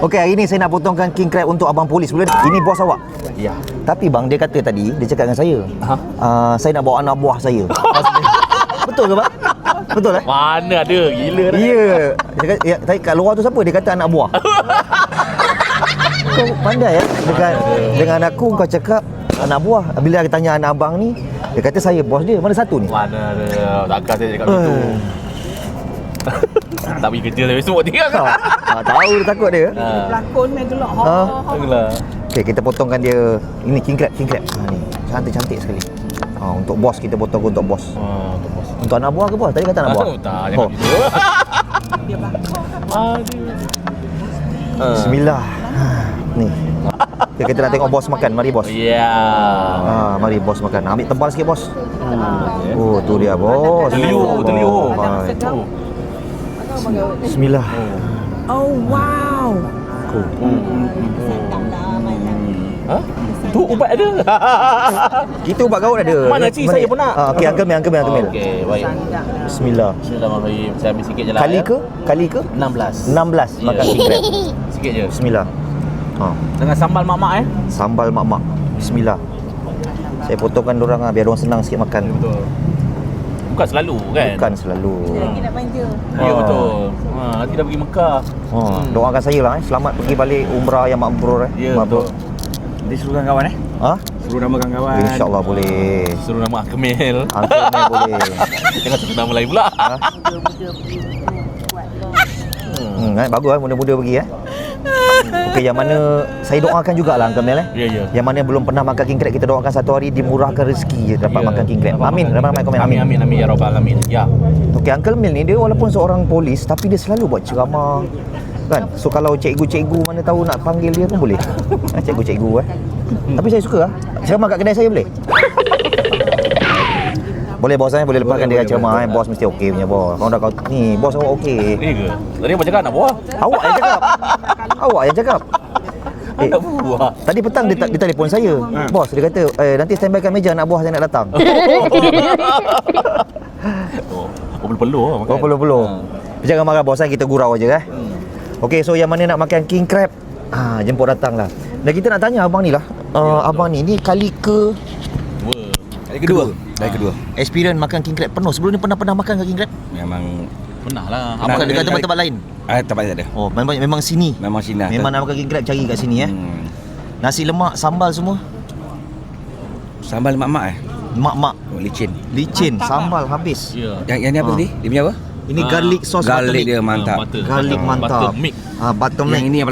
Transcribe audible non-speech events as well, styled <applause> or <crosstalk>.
Okey, hari ni saya nak potongkan king crab untuk abang polis. Boleh? Ini bos awak. Ya. Tapi bang, dia kata tadi, dia cakap dengan saya. Ha? Uh, saya nak bawa anak buah saya. <laughs> Betul ke bang? Betul eh? Mana ada gila dah. Ya. Dia kata, ya, tadi kat luar tu siapa? Dia kata anak buah. <laughs> kau pandai ya? Dengan, dengan aku kau cakap anak buah. Bila aku tanya anak abang ni, dia kata saya bos dia. Mana satu ni? Mana ada. Takkan saya cakap begitu. <laughs> Tak pergi kerja saya besok Tahu. kan. Ah, tahu dia takut dia. Ha. Pelakon main gelak. Ha. Ha? ha. Itulah. Okey, kita potongkan dia. Ini king crab, king crab. Ha ni. Cantik-cantik sekali. Ha, untuk bos kita potong untuk bos. Ah, tu bos. Untuk anak buah ke bos? Tadi kata anak buah. Tak, Oh. jangan gitu. <laughs> Dia bakar. Aduh. Bismillah. Ha, ni. Okay, kita nak tengok bos makan. Mari bos. Ya. Ha, mari bos makan. Ambil tebal sikit bos. Oh, tu dia bos. Terliur, terliur. Ha, Oh. Bismillah. Oh wow. Oh. Ha? Tu ubat ada. <laughs> Kita ubat gaut ada. Mana cik? Saya pun nak. Ha, okey, Uncle Mel, Uncle Mel, Uncle Mel. Okey, baik. Bismillah. Bismillahirrahmanirrahim. Saya ambil sikit je lah. Kali ya. ke? Kali ke? 16. 16 makan Ya. king crab. Sikit je. Bismillah. Ha, Dengan sambal mak-mak eh. sambal mak-mak. Bismillah. Saya potongkan orang ah biar orang senang sikit makan. Betul. Bukan selalu kan? Bukan selalu. Lagi nak manja. Ya Ah. betul. Ha, nanti dah pergi Mekah. Ha, doakan saya lah eh. Selamat pergi balik umrah yang makbrur eh. Ya Mabrur. betul. Dia suruh kawan eh? Ha? Suruh namakan kawan. InsyaAllah boleh. Suruh nama Akmil. Mel boleh. <laughs> Jangan sebut nama lain pula. Ha? Hmm, eh, bagus eh muda-muda pergi eh. Okey, yang mana saya doakan jugalah Uncle Mel eh. Ya ya. Yang mana belum pernah makan king crab kita doakan satu hari dimurahkan rezeki je dapat Ya. makan king crab. Amin. Ramai-ramai komen Amin amin amin ya rabbal alamin. Ya. Okey, Uncle Mel ni dia walaupun seorang polis tapi dia selalu buat ceramah. Kan? So kalau cikgu-cikgu mana tahu nak panggil dia pun boleh. <laughs> Ha, cikgu-cikgu eh. Tapi saya suka ah. Ceramah kat kedai saya boleh. <laughs> Boleh bos eh, boleh lepaskan dia ceramah eh. Bos mesti okey punya bos. Kau dah kau ni, bos awak okey. Ni ke? Tadi apa cakap anak buah? Awak yang cakap. <laughs> Awak yang cakap. Eh, Anak buah. tadi petang dia, dia telefon saya. Bos, dia kata, eh, nanti standby kat meja anak buah saya nak datang. <laughs> Oh, oh perlu-perlu lah makan. Kau perlu-perlu. Jangan marah bos, eh, kita gurau aja eh. Hmm. Okey, so yang mana nak makan king crab? Ha, jemput datang lah. Dan kita nak tanya abang ni lah. Uh, abang ni, ni kali ke. Kali kedua. Kali kedua. experience makan king crab penuh? Sebelum ni pernah-pernah makan ke king crab? Memang Pernah lah. Apa Pernah. dekat tempat-tempat lain? ah tempat tak ada. Oh, memang memang sini. Memang Cina. Memang nak makan king crab cari kat sini eh. Hmm. Nasi lemak, sambal semua. Sambal mak-mak eh. Mak-mak, Oh, licin. licin, sambal habis. Ya. Yang yang ni apa Ah. tadi? Dia punya apa? Ini Ah, garlic sauce garlic dia mantap. butter. Garlic Butter mantap. milk. Ah, buttermilk. Yang ini yang